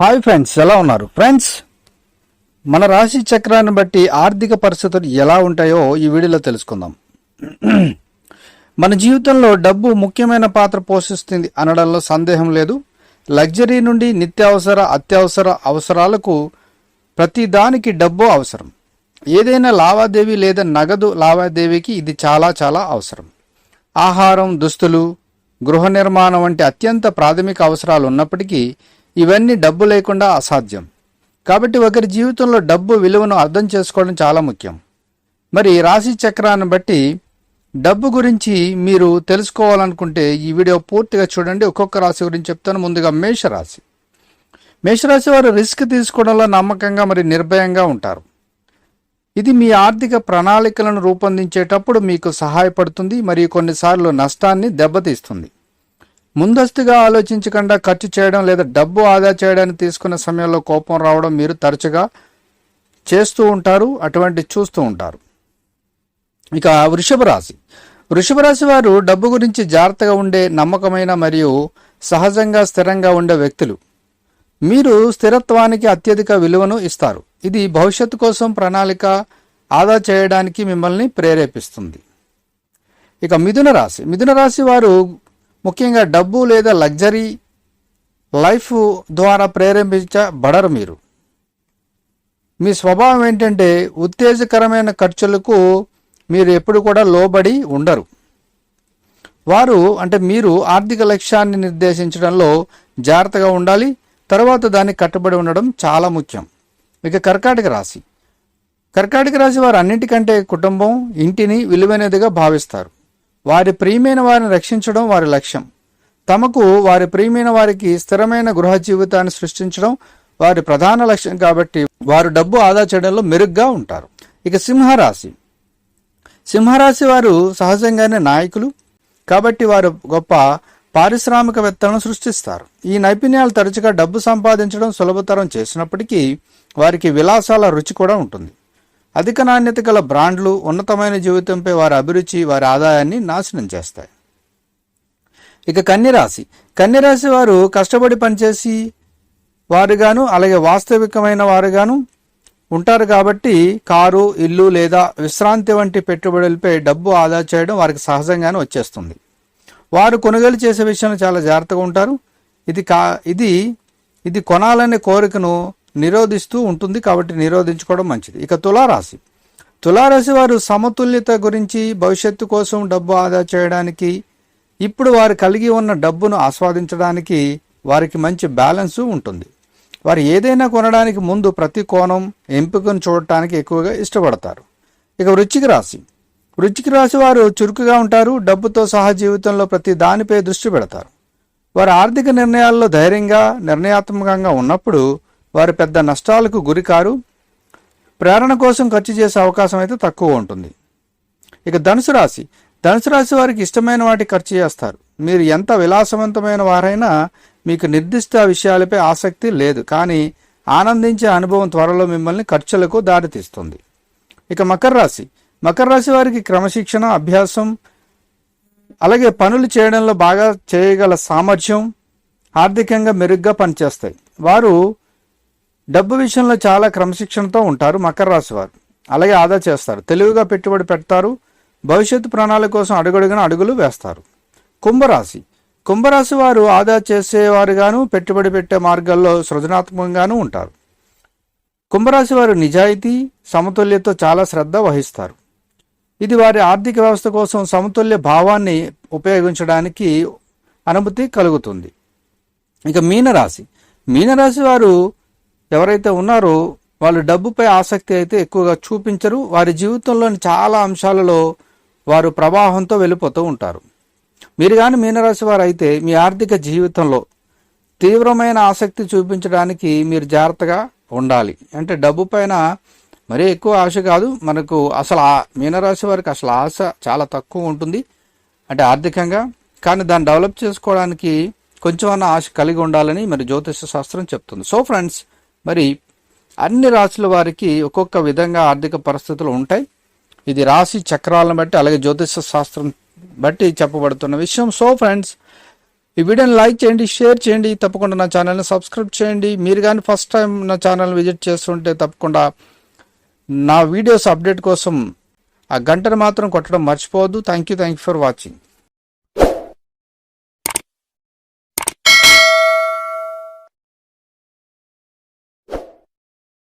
Hi friends ఎలా ఉన్నారు? Friends మన రాశి చక్రాన్ని బట్టి ఆర్థిక పరిస్థితులు ఎలా ఉంటాయో ఈ వీడియోలో తెలుసుకుందాం. మన జీవితంలో డబ్బు ముఖ్యమైన పాత్ర పోషిస్తుంది అనడంలో సందేహం లేదు. లగ్జరీ నుండి నిత్యావసర అత్యవసర అవసరాలకు ప్రతి దానికి డబ్బు అవసరం. ఏదైనా లావాదేవీ లేదా నగదు లావాదేవీకి ఇది చాలా చాలా అవసరం. ఆహారం దుస్తులు గృహ నిర్మాణం వంటి అత్యంత ప్రాథమిక అవసరాలు ఉన్నప్పటికీ ఇవన్నీ డబ్బు లేకుండా అసాధ్యం. కాబట్టి ఒకరి జీవితంలో డబ్బు విలువను అర్థం చేసుకోవడం చాలా ముఖ్యం. మరి రాశి చక్రాన్ని బట్టి డబ్బు గురించి మీరు తెలుసుకోవాలనుకుంటే ఈ వీడియో పూర్తిగా చూడండి. ఒక్కొక్క రాశి గురించి చెప్తాను. ముందుగా మేషరాశి. మేషరాశి వారు రిస్క్ తీసుకోవడంలో నమ్మకంగా మరి నిర్భయంగా ఉంటారు. ఇది మీ ఆర్థిక ప్రణాళికలను రూపొందించేటప్పుడు మీకు సహాయపడుతుంది మరియు కొన్నిసార్లు నష్టాన్ని దెబ్బతీస్తుంది. ముందస్తుగా ఆలోచించకుండా ఖర్చు చేయడం లేదా డబ్బు ఆదా చేయడానికి తీసుకున్న సమయంలో కోపం రావడం మీరు తరచుగా చేస్తూ ఉంటారు అటువంటి చూస్తూ ఉంటారు. ఇక వృషభ రాశి. వృషభ రాశి వారు డబ్బు గురించి జాగ్రత్తగా ఉండే నమ్మకమైన మరియు సహజంగా స్థిరంగా ఉండే వ్యక్తులు. మీరు స్థిరత్వానికి అత్యధిక విలువను ఇస్తారు. ఇది భవిష్యత్తు కోసం ప్రణాళిక ఆదా చేయడానికి మిమ్మల్ని ప్రేరేపిస్తుంది. ఇక మిథున రాశి. మిథున రాశి వారు ముఖ్యంగా డబ్బు లేదా లగ్జరీ లైఫ్ ద్వారా ప్రేరేపించబడరు మీరు. మీ స్వభావం ఏంటంటే ఉత్తేజకరమైన ఖర్చులకు మీరు ఎప్పుడు కూడా లోబడి ఉండరు. వారు అంటే మీరు ఆర్థిక లక్ష్యాన్ని నిర్దేశించడంలో జాగ్రత్తగా ఉండాలి. తర్వాత దానికి కట్టుబడి ఉండడం చాలా ముఖ్యం. ఇక కర్కాటక రాశి. కర్కాటక రాశి వారు అన్నిటికంటే కుటుంబం ఇంటిని విలువైనదిగా భావిస్తారు. వారి ప్రియమైన వారిని రక్షించడం వారి లక్ష్యం. తమకు వారి ప్రియమైన వారికి స్థిరమైన గృహ జీవితాన్ని సృష్టించడం వారి ప్రధాన లక్ష్యం కాబట్టి వారు డబ్బు ఆదా చేయడంలో మెరుగ్గా ఉంటారు. ఇక సింహరాశి. సింహరాశి వారు సహజంగానే నాయకులు. కాబట్టి వారు గొప్ప పారిశ్రామికవేత్తలను సృష్టిస్తారు. ఈ నైపుణ్యాలు తరచుగా డబ్బు సంపాదించడం సులభతరం చేసినప్పటికీ వారికి విలాసాల రుచి కూడా ఉంటుంది. అధిక నాణ్యత గల బ్రాండ్లు ఉన్నతమైన జీవితంపై వారి అభిరుచి వారి ఆదాయాన్ని నాశనం చేస్తాయి. ఇక కన్యరాశి. కన్యరాశి వారు కష్టపడి పనిచేసి వారుగాను అలాగే వాస్తవికమైన వారుగాను ఉంటారు కాబట్టి కారు ఇల్లు లేదా విశ్రాంతి వంటి పెట్టుబడులపై డబ్బు ఆదా చేయడం వారికి సహజంగానే వచ్చేస్తుంది. వారు కొనుగోలు చేసే విషయంలో చాలా జాగ్రత్తగా ఉంటారు. ఇది కా ఇది ఇది కొనాలనే కోరికను నిరోధిస్తూ ఉంటుంది కాబట్టి నిరోధించుకోవడం మంచిది. ఇక తులారాశి. తులారాశి వారు సమతుల్యత గురించి భవిష్యత్తు కోసం డబ్బు ఆదా చేయడానికి ఇప్పుడు వారు కలిగి ఉన్న డబ్బును ఆస్వాదించడానికి వారికి మంచి బ్యాలెన్స్ ఉంటుంది. వారు ఏదైనా కొనడానికి ముందు ప్రతి కోణం ఎంపికను చూడటానికి ఎక్కువగా ఇష్టపడతారు. ఇక వృచ్చిక రాశి. వృచ్చిక రాశి వారు చురుకుగా ఉంటారు డబ్బుతో సహా జీవితంలో ప్రతి దానిపై దృష్టి పెడతారు. వారు ఆర్థిక నిర్ణయాల్లో ధైర్యంగా నిర్ణయాత్మకంగా ఉన్నప్పుడు వారు పెద్ద నష్టాలకు గురికారు ప్రేరణ కోసం ఖర్చు చేసే అవకాశం అయితే తక్కువ ఉంటుంది. ఇక ధనుసు రాశి. ధనుసు రాశి వారికి ఇష్టమైన వాటి ఖర్చు చేస్తారు. మీరు ఎంత విలాసవంతమైన వారైనా మీకు నిర్దిష్ట విషయాలపై ఆసక్తి లేదు కానీ ఆనందించే అనుభవం త్వరలో మిమ్మల్ని ఖర్చులకు దారితీస్తుంది. ఇక మకర రాశి. మకర రాశి వారికి క్రమశిక్షణ అభ్యాసం అలాగే పనులు చేయడంలో బాగా చేయగల సామర్థ్యం ఆర్థికంగా మెరుగ్గా పనిచేస్తాయి. వారు డబ్బు విషయంలో చాలా క్రమశిక్షణతో ఉంటారు మకర రాశి వారు. అలాగే ఆదా చేస్తారు. తెలివిగా పెట్టుబడి పెడతారు. భవిష్యత్తు ప్రణాళిక కోసం అడుగడుగున అడుగులు వేస్తారు. కుంభరాశి. కుంభరాశి వారు ఆదా చేసేవారుగాను పెట్టుబడి పెట్టే మార్గాల్లో సృజనాత్మకంగాను ఉంటారు. కుంభరాశి వారు నిజాయితీ సమతుల్యతో చాలా శ్రద్ధ వహిస్తారు. ఇది వారి ఆర్థిక వ్యవస్థ కోసం సమతుల్య భావాన్ని ఉపయోగించడానికి అనుమతి కలుగుతుంది. ఇక మీనరాశి. మీనరాశి వారు ఎవరైతే ఉన్నారో వాళ్ళు డబ్బుపై ఆసక్తి అయితే ఎక్కువగా చూపించరు. వారి జీవితంలోని చాలా అంశాలలో వారు ప్రవాహంతో వెళ్ళిపోతూ ఉంటారు. మీరు కానీ మీనరాశి వారు అయితే మీ ఆర్థిక జీవితంలో తీవ్రమైన ఆసక్తి చూపించడానికి మీరు జాగ్రత్తగా ఉండాలి. అంటే డబ్బు పైన మరీ ఎక్కువ ఆశ కాదు. మనకు అసలు ఆ మీనరాశి వారికి అసలు ఆశ చాలా తక్కువ ఉంటుంది. అంటే ఆర్థికంగా. కానీ దాన్ని డెవలప్ చేసుకోవడానికి కొంచెం అన్న ఆశ కలిగి ఉండాలని మరి జ్యోతిష శాస్త్రం చెప్తుంది. సో ఫ్రెండ్స్ మరి అన్ని రాశుల వారికి ఒక్కొక్క విధంగా ఆర్థిక పరిస్థితులు ఉంటాయి. ఇది రాశి చక్రాలను బట్టి అలాగే జ్యోతిష శాస్త్రం బట్టి చెప్పబడుతున్న విషయం. సో ఫ్రెండ్స్ ఈ వీడియోని లైక్ చేయండి షేర్ చేయండి. తప్పకుండా నా ఛానల్ని సబ్స్క్రైబ్ చేయండి. మీరు కానీ ఫస్ట్ టైం నా ఛానల్ని విజిట్ చేస్తుంటే తప్పకుండా నా వీడియోస్ అప్డేట్ కోసం ఆ గంటను మాత్రం కొట్టడం మర్చిపోవద్దు. Thank you thank you for watching